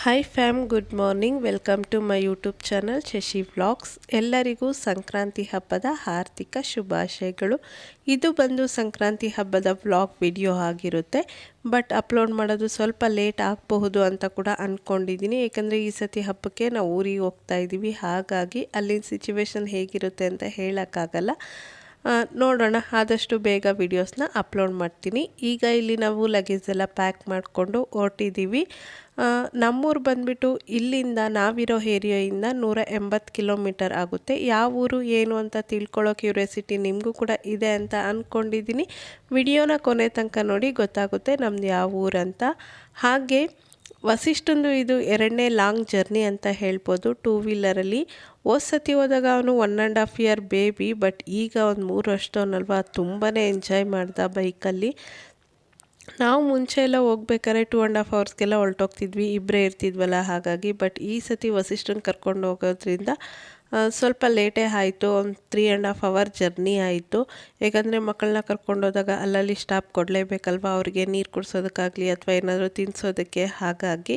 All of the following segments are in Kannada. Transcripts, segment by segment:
Hi fam good morning welcome to my YouTube channel Shashi vlogs ಎಲ್ಲರಿಗೂ ಸಂಕ್ರಾಂತಿ ಹಬ್ಬದ ಆರ್ಥಿಕ ಶುಭಾಶಯಗಳು. ಇದು ಬಂದು ಸಂಕ್ರಾಂತಿ ಹಬ್ಬದ ವ್ಲಾಗ್ ವಿಡಿಯೋ ಆಗಿರುತ್ತೆ. ಬಟ್ ಅಪ್ಲೋಡ್ ಮಾಡೋದು ಸ್ವಲ್ಪ ಲೇಟ್ ಆಗಬಹುದು ಅಂತ ಕೂಡ ಅಂದ್ಕೊಂಡಿದ್ದೀನಿ ಏಕೆಂದರೆ ಈ ಸತಿ ಹಬ್ಬಕ್ಕೆ ನಾವು ಊರಿಗೆ ಹೋಗ್ತಾ ಇದ್ದೀವಿ ಹಾಗಾಗಿ ಅಲ್ಲಿನ ಸಿಚುವೇಶನ್ ಹೇಗಿರುತ್ತೆ ಅಂತ ಹೇಳೋಕ್ಕಾಗಲ್ಲ. ನೋಡೋಣ, ಆದಷ್ಟು ಬೇಗ ವಿಡಿಯೋಸ್ನ ಅಪ್ಲೋಡ್ ಮಾಡ್ತೀನಿ. ಈಗ ಇಲ್ಲಿ ನಾವು ಲಗೇಜ್ ಎಲ್ಲ ಪ್ಯಾಕ್ ಮಾಡಿಕೊಂಡು ಹೊರಟಿದ್ದೀವಿ ನಮ್ಮೂರು ಬಂದ್ಬಿಟ್ಟು ಇಲ್ಲಿಂದ ನಾವಿರೋ ಏರಿಯಾಯಿಂದ ನೂರ ಎಂಬತ್ತು ಕಿಲೋಮೀಟರ್ ಆಗುತ್ತೆ. ಯಾವ ಊರು, ಏನು ಅಂತ ತಿಳ್ಕೊಳ್ಳೋ ಕ್ಯೂರಿಯಾಸಿಟಿ ನಿಮಗೂ ಕೂಡ ಇದೆ ಅಂತ ಅಂದ್ಕೊಂಡಿದ್ದೀನಿ ವಿಡಿಯೋನ ಕೊನೆ ತನಕ ನೋಡಿ ಗೊತ್ತಾಗುತ್ತೆ ನಮ್ದು ಯಾವ ಊರಂತ ಹಾಗೆ ವಸಿಷ್ಠಂದು ಇದು ಎರಡನೇ ಲಾಂಗ್ ಜರ್ನಿ ಅಂತ ಹೇಳ್ಬೋದು. ಟೂ ವೀಲರಲ್ಲಿ ಹೋದ ಸತಿ ಹೋದಾಗ ಅವನು one and half year baby but ಈಗ ಒಂದು ಮೂರು ವರ್ಷದವನಲ್ವ? ತುಂಬಾ ಎಂಜಾಯ್ ಮಾಡ್ದ ಬೈಕಲ್ಲಿ. ನಾವು ಮುಂಚೆ ಎಲ್ಲ ಹೋಗ್ಬೇಕಾದ್ರೆ ಟೂ ಆ್ಯಂಡ್ ಹಾಫ್ ಅವರ್ಸ್ಗೆಲ್ಲ ಹೊರಟೋಗ್ತಿದ್ವಿ ಇಬ್ಬರೇ ಇರ್ತಿದ್ವಲ್ಲ ಹಾಗಾಗಿ. ಬಟ್ ಈ ಸತಿ ವಸಿಷ್ಠನ ಕರ್ಕೊಂಡು ಹೋಗೋದ್ರಿಂದ ಸ್ವಲ್ಪ ಲೇಟೇ ಆಯಿತು, ಒಂದು three and half hour journey ಆಯಿತು. ಯಾಕಂದರೆ ಮಕ್ಕಳನ್ನ ಕರ್ಕೊಂಡು ಹೋದಾಗ ಅಲ್ಲಲ್ಲಿ ಸ್ಟಾಪ್ ಕೊಡಲೇಬೇಕಲ್ವ? ಅವ್ರಿಗೆ ನೀರು ಕುಡಿಸೋದಕ್ಕಾಗಲಿ ಅಥವಾ ಏನಾದರೂ ತಿನ್ನಿಸೋದಕ್ಕೆ ಹಾಗಾಗಿ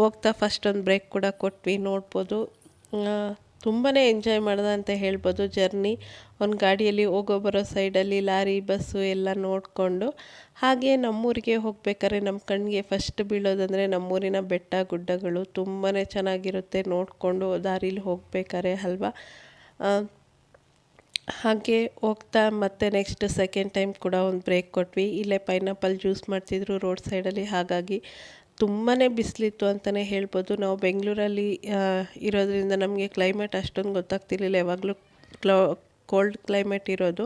ಹೋಗ್ತಾ ಫಸ್ಟ್ ಒಂದು ಬ್ರೇಕ್ ಕೂಡ ಕೊಟ್ವಿ, ನೋಡ್ಬೋದು. ತುಂಬಾ ಎಂಜಾಯ್ ಮಾಡ್ದೆ ಅಂತ ಹೇಳ್ಬೋದು ಜರ್ನಿ ಒಂದು ಗಾಡಿಯಲ್ಲಿ ಹೋಗೋ ಬರೋ ಸೈಡಲ್ಲಿ ಲಾರಿ ಬಸ್ಸು ಎಲ್ಲ ನೋಡಿಕೊಂಡು ಹಾಗೆ ನಮ್ಮೂರಿಗೆ ಹೋಗಬೇಕಾದ್ರೆ ನಮ್ಮ ಕಣ್ಣಿಗೆ ಫಸ್ಟ್ ಬೀಳೋದಂದರೆ ನಮ್ಮೂರಿನ ಬೆಟ್ಟ, ಗುಡ್ಡಗಳು ತುಂಬಾ ಚೆನ್ನಾಗಿರುತ್ತೆ ನೋಡಿಕೊಂಡು ದಾರೀಲಿ ಹೋಗ್ಬೇಕಾರೆ ಅಲ್ವಾ? ಹಾಗೆ ಹೋಗ್ತಾ ಮತ್ತೆ ನೆಕ್ಸ್ಟ್ ಸೆಕೆಂಡ್ ಟೈಮ್ ಕೂಡ ಒಂದು ಬ್ರೇಕ್ ಕೊಟ್ವಿ. ಇಲ್ಲೇ ಪೈನಾಪಲ್ ಜ್ಯೂಸ್ ಮಾಡ್ತಿದ್ರು ರೋಡ್ ಸೈಡಲ್ಲಿ ಹಾಗಾಗಿ ತುಂಬಾ ಬಿಸಿಲಿತ್ತು ಅಂತಲೇ ಹೇಳ್ಬೋದು. ನಾವು ಬೆಂಗಳೂರಲ್ಲಿ ಇರೋದರಿಂದ ನಮಗೆ ಕ್ಲೈಮೇಟ್ ಅಷ್ಟೊಂದು ಗೊತ್ತಾಗ್ತಿರ್ಲಿಲ್ಲ. ಯಾವಾಗಲೂ ಕ್ಲೋ ಕೋಲ್ಡ್ ಕ್ಲೈಮೇಟ್ ಇರೋದು.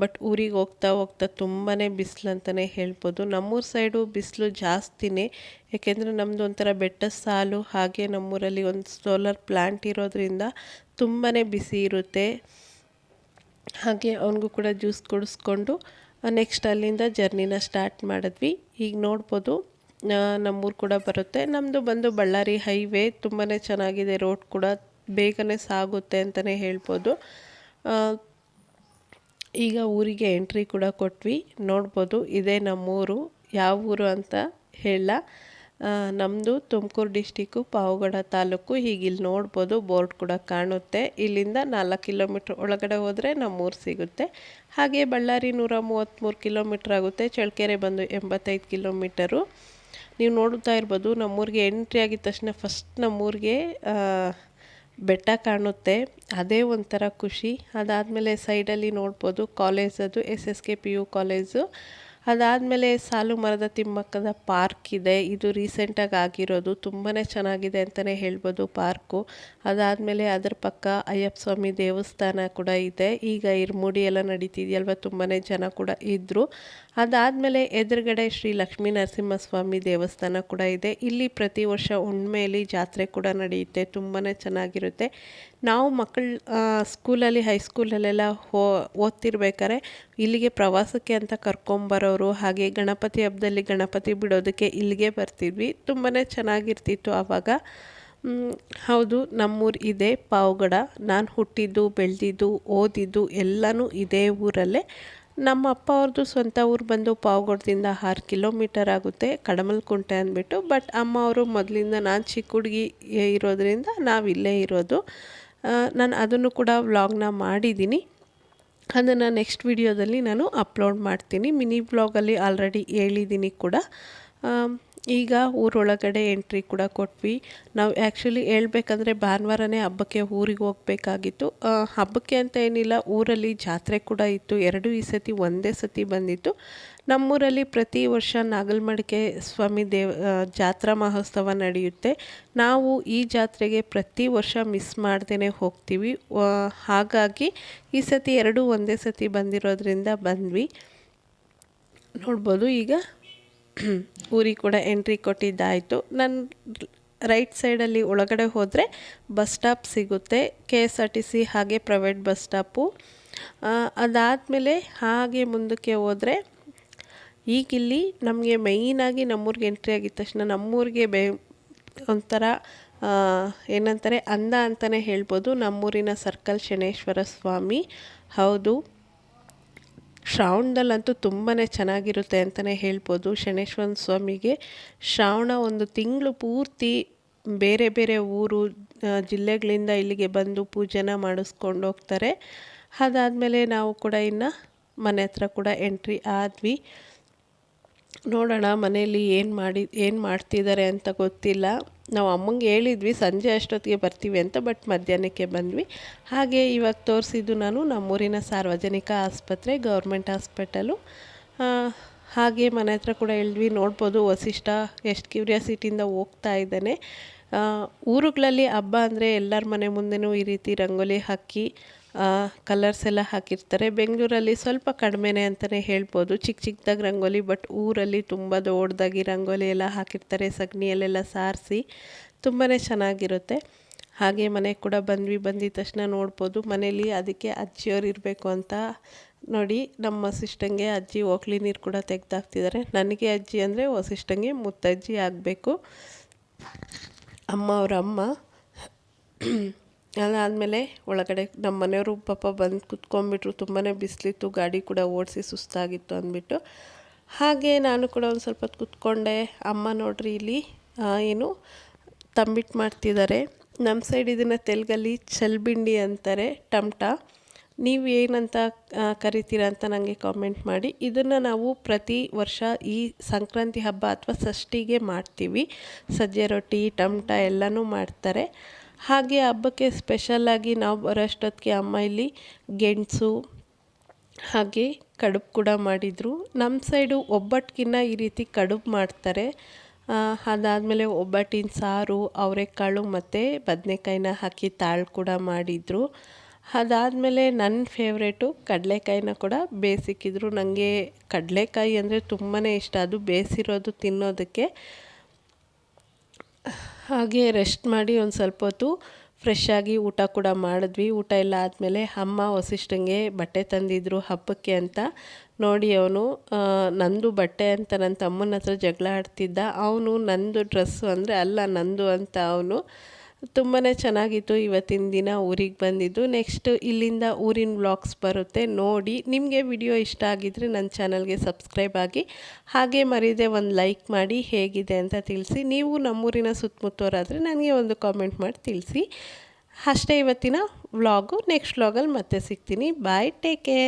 ಬಟ್ ಊರಿಗೆ ಹೋಗ್ತಾ ಹೋಗ್ತಾ ತುಂಬಾ ಬಿಸಿಲು ಅಂತಲೇ ಹೇಳ್ಬೋದು. ನಮ್ಮೂರ ಸೈಡು ಬಿಸಿಲು ಜಾಸ್ತಿನೇ. ಯಾಕೆಂದರೆ ನಮ್ಮದು ಒಂಥರ ಬೆಟ್ಟ ಸಾಲು, ಹಾಗೆ ನಮ್ಮೂರಲ್ಲಿ ಒಂದು ಸೋಲಾರ್ ಪ್ಲ್ಯಾಂಟ್ ಇರೋದ್ರಿಂದ ತುಂಬಾ ಬಿಸಿ ಇರುತ್ತೆ. ಹಾಗೆ ಅವನಿಗೂ ಕೂಡ ಜ್ಯೂಸ್ ಕುಡಿಸ್ಕೊಂಡು ನೆಕ್ಸ್ಟ್ ಅಲ್ಲಿಂದ ಜರ್ನಿನ ಸ್ಟಾರ್ಟ್ ಮಾಡಿದ್ವಿ. ಈಗ ನೋಡ್ಬೋದು. ನಮ್ಮೂರು ಕೂಡ ಬರುತ್ತೆ. ನಮ್ಮದು ಬಂದು ಬಳ್ಳಾರಿ ಹೈವೇ ತುಂಬಾ ಚೆನ್ನಾಗಿದೆ. ರೋಡ್ ಕೂಡ ಬೇಗನೆ ಸಾಗುತ್ತೆ ಅಂತಲೇ ಹೇಳ್ಬೋದು. ಈಗ ಊರಿಗೆ ಎಂಟ್ರಿ ಕೂಡ ಕೊಟ್ವಿ. ನೋಡ್ಬೋದು ಇದೇ ನಮ್ಮೂರು, ಯಾವ ಊರು ಅಂತ ಹೇಳ. ನಮ್ಮದು ತುಮಕೂರು ಡಿಸ್ಟಿಕ್ಕು ಪಾವಗಡ ತಾಲೂಕು. ಹೀಗೆ ಇಲ್ಲಿ ನೋಡ್ಬೋದು, ಬೋರ್ಡ್ ಕೂಡ ಕಾಣುತ್ತೆ. ಇಲ್ಲಿಂದ ನಾಲ್ಕು ಕಿಲೋಮೀಟ್ರ್ ಒಳಗಡೆ ಹೋದರೆ ನಮ್ಮೂರು ಸಿಗುತ್ತೆ. ಹಾಗೆ ಬಳ್ಳಾರಿ ನೂರ ಮೂವತ್ತ್ಮೂರು ಕಿಲೋಮೀಟ್ರ್ ಆಗುತ್ತೆ. ಚಳ್ಳಕೆರೆ ಬಂದು ಎಂಬತ್ತೈದು ಕಿಲೋಮೀಟರು. ನೀವು ನೋಡ್ತಾ ಇರ್ಬೋದು ನಮ್ಮೂರಿಗೆ ಎಂಟ್ರಿ ಆಗಿದ ತಕ್ಷಣ ಫಸ್ಟ್ ನಮ್ಮೂರಿಗೆ ಬೆಟ್ಟ ಕಾಣುತ್ತೆ. ಅದೇ ಒಂಥರ ಖುಷಿ. ಅದಾದಮೇಲೆ ಸೈಡಲ್ಲಿ ನೋಡ್ಬೋದು ಕಾಲೇಜ್ ಅದು S S K P U college ಅದಾದಮೇಲೆ ಸಾಲು ಮರದ ತಿಮ್ಮಕ್ಕದ ಪಾರ್ಕ್ ಇದೆ. ಇದು ರೀಸೆಂಟಾಗಿ ಆಗಿರೋದು. ತುಂಬಾ ಚೆನ್ನಾಗಿದೆ ಅಂತಲೇ ಹೇಳ್ಬೋದು ಪಾರ್ಕು. ಅದಾದಮೇಲೆ ಅದರ ಪಕ್ಕ ಅಯ್ಯಪ್ಪ ಸ್ವಾಮಿ ದೇವಸ್ಥಾನ ಕೂಡ ಇದೆ. ಈಗ ಇರ್ಮುಡಿ ಎಲ್ಲ ನಡೀತಿದೆಯಲ್ವ? ತುಂಬಾ ಜನ ಕೂಡ ಇದ್ದರು ಅದಾದಮೇಲೆ ಎದುರುಗಡೆ ಶ್ರೀ ಲಕ್ಷ್ಮೀ ನರಸಿಂಹಸ್ವಾಮಿ ದೇವಸ್ಥಾನ ಕೂಡ ಇದೆ. ಇಲ್ಲಿ ಪ್ರತಿ ವರ್ಷ ಹುಣ್ಮೆಯಲ್ಲಿ ಜಾತ್ರೆ ಕೂಡ ನಡೆಯುತ್ತೆ. ತುಂಬಾ ಚೆನ್ನಾಗಿರುತ್ತೆ. ನಾವು ಮಕ್ಕಳು ಸ್ಕೂಲಲ್ಲಿ ಹೈಸ್ಕೂಲಲ್ಲೆಲ್ಲ ಹೋ, ಓದ್ತಿರ್ಬೇಕಾದ್ರೆ ಇಲ್ಲಿಗೆ ಪ್ರವಾಸಕ್ಕೆ ಅಂತ ಕರ್ಕೊಂಬರೋರು, ಹಾಗೆ ಗಣಪತಿ ಹಬ್ಬದಲ್ಲಿ ಗಣಪತಿ ಬಿಡೋದಕ್ಕೆ ಇಲ್ಲಿಗೆ ಬರ್ತಿದ್ವಿ. ತುಂಬಾ ಚೆನ್ನಾಗಿರ್ತಿತ್ತು ಆವಾಗ. ಹೌದು, ನಮ್ಮೂರು ಇದೆ ಪಾವಗಡ. ನಾನು ಹುಟ್ಟಿದ್ದು, ಬೆಳೆದಿದ್ದು, ಓದಿದ್ದು ಎಲ್ಲನೂ ಇದೇ ಊರಲ್ಲೇ. ನಮ್ಮ ಅಪ್ಪ ಅವ್ರದ್ದು ಸ್ವಂತ ಊರು ಬಂದು ಪಾವಗಡದಿಂದ ಆರು ಕಿಲೋಮೀಟರ್ ಆಗುತ್ತೆ, ಕಡಮಲ್ಕುಂಟೆ ಅಂದ್ಬಿಟ್ಟು. ಬಟ್ ಅಮ್ಮ ಅವರು ಮೊದಲಿಂದ ನಾನು ಚಿಕ್ಕ ಹುಡುಗಿ ಇರೋದ್ರಿಂದ ನಾವು ಇಲ್ಲೇ ಇರೋದು. ನಾನು ಅದನ್ನು ಕೂಡ ವ್ಲಾಗ್ನ ಮಾಡಿದ್ದೀನಿ ಅದನ್ನು ನೆಕ್ಸ್ಟ್ ವಿಡಿಯೋದಲ್ಲಿ ನಾನು ಅಪ್ಲೋಡ್ ಮಾಡ್ತೀನಿ. ಮಿನಿ ವ್ಲಾಗಲ್ಲಿ ಆಲ್ರೆಡಿ ಹೇಳಿದ್ದೀನಿ ಕೂಡ. ಈಗ ಊರೊಳಗಡೆ ಎಂಟ್ರಿ ಕೂಡ ಕೊಟ್ವಿ. ನಾವು ಆ್ಯಕ್ಚುಲಿ ಹೇಳ್ಬೇಕಂದ್ರೆ ಭಾನುವಾರನೇ ಹಬ್ಬಕ್ಕೆ ಊರಿಗೆ ಹೋಗಬೇಕಾಗಿತ್ತು. ಹಬ್ಬಕ್ಕೆ ಅಂತ ಏನಿಲ್ಲ, ಊರಲ್ಲಿ ಜಾತ್ರೆ ಕೂಡ ಇತ್ತು. ಎರಡು ಈ ಸತಿ, ಒಂದೇ ಸತಿ ಬಂದಿತ್ತು. ನಮ್ಮೂರಲ್ಲಿ ಪ್ರತಿ ವರ್ಷ ನಾಗಲ್ಮಡಿಕೆ ಸ್ವಾಮಿ ದೇವ ಜಾತ್ರಾ ಮಹೋತ್ಸವ ನಡೆಯುತ್ತೆ. ನಾವು ಈ ಜಾತ್ರೆಗೆ ಪ್ರತಿ ವರ್ಷ ಮಿಸ್ ಮಾಡ್ದೇ ಹೋಗ್ತೀವಿ. ಹಾಗಾಗಿ ಈ ಸತಿ ಎರಡೂ, ಒಂದೇ ಸತಿ ಬಂದಿರೋದ್ರಿಂದ ಬಂದ್ವಿ. ನೋಡ್ಬೋದು ಈಗ. ಊರಿಗೆ ಕೂಡ ಎಂಟ್ರಿ ಕೊಟ್ಟಿದ್ದಾಯಿತು. ನನ್ನ ರೈಟ್ ಸೈಡಲ್ಲಿ ಒಳಗಡೆ ಹೋದರೆ ಬಸ್ ಸ್ಟಾಪ್ ಸಿಗುತ್ತೆ K S R T C ಹಾಗೆ ಪ್ರೈವೇಟ್ ಬಸ್ ಸ್ಟಾಪು ಅದಾದಮೇಲೆ ಹಾಗೆ ಮುಂದಕ್ಕೆ ಹೋದರೆ ಈಗಿಲ್ಲಿ ನಮಗೆ ಮೈನಾಗಿ ನಮ್ಮೂರಿಗೆ ಎಂಟ್ರಿ ಆಗಿದ ತಕ್ಷಣ ನಮ್ಮೂರಿಗೆ ಬೇ, ಒಂಥರ ಏನಂತಾರೆ ಅಂದ ಅಂತಲೇ ಹೇಳ್ಬೋದು ನಮ್ಮೂರಿನ ಸರ್ಕಲ್ ಶನೇಶ್ವರ ಸ್ವಾಮಿ. ಹೌದು. ಶ್ರಾವಣದಲ್ಲಂತೂ ತುಂಬಾ ಚೆನ್ನಾಗಿರುತ್ತೆ ಅಂತಲೇ ಹೇಳ್ಬೋದು. ಶನೇಶ್ವರ ಸ್ವಾಮಿಗೆ ಶ್ರಾವಣ ಒಂದು ತಿಂಗಳು ಪೂರ್ತಿ ಬೇರೆ ಬೇರೆ ಊರು ಜಿಲ್ಲೆಗಳಿಂದ ಇಲ್ಲಿಗೆ ಬಂದು ಪೂಜೆನ ಮಾಡಿಸ್ಕೊಂಡು ಹೋಗ್ತಾರೆ. ಅದಾದಮೇಲೆ ನಾವು ಕೂಡ ಇನ್ನು ಮನೆ ಹತ್ರ ಕೂಡ ಎಂಟ್ರಿ ಆದ್ವಿ. ನೋಡೋಣ ಮನೆಯಲ್ಲಿ ಏನು ಮಾಡಿ, ಏನು ಮಾಡ್ತಿದ್ದಾರೆ ಅಂತ ಗೊತ್ತಿಲ್ಲ. ನಾವು ಅಮ್ಮಂಗೆ ಹೇಳಿದ್ವಿ, ಸಂಜೆ ಅಷ್ಟೊತ್ತಿಗೆ ಬರ್ತೀವಿ ಅಂತ ಬಟ್ ಮಧ್ಯಾಹ್ನಕ್ಕೆ ಬಂದ್ವಿ. ಹಾಗೆ ಇವಾಗ ತೋರಿಸಿದ್ದು ನಾನು ನಮ್ಮೂರಿನ ಸಾರ್ವಜನಿಕ ಆಸ್ಪತ್ರೆ, ಗೌರ್ಮೆಂಟ್ ಹಾಸ್ಪಿಟಲು. ಹಾಗೆ ಮನೆ ಹತ್ರ ಕೂಡ ಹೇಳಿದ್ವಿ, ನೋಡ್ಬೋದು ವಸಿಷ್ಠ ಎಷ್ಟು ಕ್ಯೂರಿಯಾಸಿಟಿಯಿಂದ ಹೋಗ್ತಾ ಇದ್ದಾನೆ. ಊರುಗಳಲ್ಲಿ ಹಬ್ಬ ಅಂದರೆ ಎಲ್ಲರ ಮನೆ ಮುಂದೆನೂ ಈ ರೀತಿ ರಂಗೋಲಿ ಹಾಕಿ ಕಲರ್ಸ್ ಎಲ್ಲ ಹಾಕಿರ್ತಾರೆ. ಬೆಂಗಳೂರಲ್ಲಿ ಸ್ವಲ್ಪ ಕಡಿಮೆನೇ ಅಂತಲೇ ಹೇಳ್ಬೋದು. ಚಿಕ್ಕ ಚಿಕ್ಕದಾಗಿ ರಂಗೋಲಿ ಬಟ್ ಊರಲ್ಲಿ ತುಂಬ ದೊಡ್ಡದಾಗಿ ರಂಗೋಲಿ ಎಲ್ಲ ಹಾಕಿರ್ತಾರೆ. ಸಗಣಿಯಲ್ಲೆಲ್ಲ ಸಾರಿಸಿ ತುಂಬಾ ಚೆನ್ನಾಗಿರುತ್ತೆ. ಹಾಗೆ ಮನೆಗೆ ಕೂಡ ಬಂದ್ವಿ, ಬಂದಿದ ತಕ್ಷಣ ನೋಡ್ಬೋದು. ಮನೇಲಿ ಅದಕ್ಕೆ ಅಜ್ಜಿಯವ್ರು ಇರಬೇಕು ಅಂತ ನೋಡಿ ನಮ್ಮ ಸಿಸ್ಟಂಗೆ ಅಜ್ಜಿ ಓಕ್ಲಿ ನೀರು ಕೂಡ ತೆಗೆದಾಕ್ತಿದ್ದಾರೆ ನನಗೆ ಅಜ್ಜಿ ಅಂದರೆ ವಸಿಷ್ಠಂಗೆ ಮುತ್ತಜ್ಜಿ ಆಗಬೇಕು. ಅಮ್ಮ ಅವರ ಅಮ್ಮ ಅದಾದಮೇಲೆ ಒಳಗಡೆ ನಮ್ಮ ಮನೆಯವರು ಪಾಪ ಬಂದು ಕುತ್ಕೊಂಡ್ಬಿಟ್ರು ತುಂಬಾ ಬಿಸಿಲಿತ್ತು, ಗಾಡಿ ಕೂಡ ಓಡಿಸಿ ಸುಸ್ತಾಗಿತ್ತು ಅಂದ್ಬಿಟ್ಟು. ಹಾಗೆ ನಾನು ಕೂಡ ಒಂದು ಸ್ವಲ್ಪ ಹೊತ್ತು ಕುತ್ಕೊಂಡೆ. ಅಮ್ಮ ನೋಡ್ರಿ ಇಲ್ಲಿ ಏನು ತಂಬಿಟ್ಟು ಮಾಡ್ತಿದ್ದಾರೆ. ನಮ್ಮ ಸೈಡ್ ಇದನ್ನು ತೆಲುಗಲ್ಲಿ ಚಲ್ಬಿಂಡಿ ಅಂತಾರೆ, ಟಮಟ. ನೀವು ಏನಂತ ಕರಿತೀರ ಅಂತ ನನಗೆ ಕಾಮೆಂಟ್ ಮಾಡಿ. ಇದನ್ನು ನಾವು ಪ್ರತಿ ವರ್ಷ ಈ ಸಂಕ್ರಾಂತಿ ಹಬ್ಬ ಅಥವಾ ಷಷ್ಠಿಗೆ ಮಾಡ್ತೀವಿ. ಸಜ್ಜೆ ರೊಟ್ಟಿ, ಟಮಟ ಎಲ್ಲನೂ ಮಾಡ್ತಾರೆ. ಹಾಗೆ ಹಬ್ಬಕ್ಕೆ ಸ್ಪೆಷಲ್ಲಾಗಿ ನಾವು ಬರೋಷ್ಟೊತ್ತಿಗೆ ಅಮ್ಮ ಇಲ್ಲಿ ಗೆಣಸು ಹಾಗೆ ಕಡುಬು ಕೂಡ ಮಾಡಿದರು. ನಮ್ಮ ಸೈಡು ಒಬ್ಬಟ್ಟಿಗಿನ್ನ ಈ ರೀತಿ ಕಡುಬು ಮಾಡ್ತಾರೆ. ಅದಾದಮೇಲೆ ಒಬ್ಬಟ್ಟಿನ ಸಾರು, ಅವರೆಕಾಳು ಮತ್ತು ಬದನೆಕಾಯಿನ ಹಾಕಿ ತಾಳು ಕೂಡ ಮಾಡಿದರು. ಅದಾದಮೇಲೆ ನನ್ನ ಫೇವ್ರೇಟು ಕಡಲೆಕಾಯಿನ ಕೂಡ ಬೇಯಿಸಿಕ್ಕಿದ್ರು ನನಗೆ ಕಡಲೆಕಾಯಿ ಅಂದರೆ ತುಂಬಾ ಇಷ್ಟ. ಅದು ಬೇಯಿಸಿರೋದು ತಿನ್ನೋದಕ್ಕೆ. ಹಾಗೆ ರೆಸ್ಟ್ ಮಾಡಿ ಒಂದು ಸ್ವಲ್ಪ ಹೊತ್ತು ಫ್ರೆಶ್ ಆಗಿ ಊಟ ಕೂಡ ಮಾಡಿದ್ವಿ. ಊಟ ಎಲ್ಲ ಆದಮೇಲೆ ಅಮ್ಮ ವಸಿಷ್ಠಂಗೆ ಬಟ್ಟೆ ತಂದಿದ್ರು ಹಬ್ಬಕ್ಕೆ ಅಂತ. ನೋಡಿ ಅವನು ನಂದು ಬಟ್ಟೆ ಅಂತ ನನ್ನ ತಮ್ಮನ ಹತ್ರ ಜಗಳ ಆಡ್ತಿದ್ದ. ಅವನು ನಂದು ಡ್ರೆಸ್ಸು ಅಂದರೆ ಅಲ್ಲ ನಂದು ಅಂತ ಅವನು ತುಂಬಾ ಚೆನ್ನಾಗಿತ್ತು. ಇವತ್ತಿನ ದಿನ ಊರಿಗೆ ಬಂದಿದ್ದು. ನೆಕ್ಸ್ಟ್ ಇಲ್ಲಿಂದ ಊರಿನ ವ್ಲಾಗ್ಸ್ ಬರುತ್ತೆ. ನೋಡಿ, ನಿಮಗೆ ವಿಡಿಯೋ ಇಷ್ಟ ಆಗಿದ್ದರೆ ನನ್ನ ಚಾನಲ್ಗೆ ಸಬ್ಸ್ಕ್ರೈಬ್ ಆಗಿ. ಹಾಗೆ ಮರೀದೆ ಒಂದು ಲೈಕ್ ಮಾಡಿ ಹೇಗಿದೆ ಅಂತ ತಿಳಿಸಿ. ನೀವು ನಮ್ಮೂರಿನ ಸುತ್ತಮುತ್ತವರಾದರೆ ನನಗೆ ಒಂದು ಕಾಮೆಂಟ್ ಮಾಡಿ ತಿಳಿಸಿ. ಅಷ್ಟೇ ಇವತ್ತಿನ ವ್ಲಾಗು ನೆಕ್ಸ್ಟ್ ವ್ಲಾಗಲ್ಲಿ ಮತ್ತೆ ಸಿಗ್ತೀನಿ. Bye take care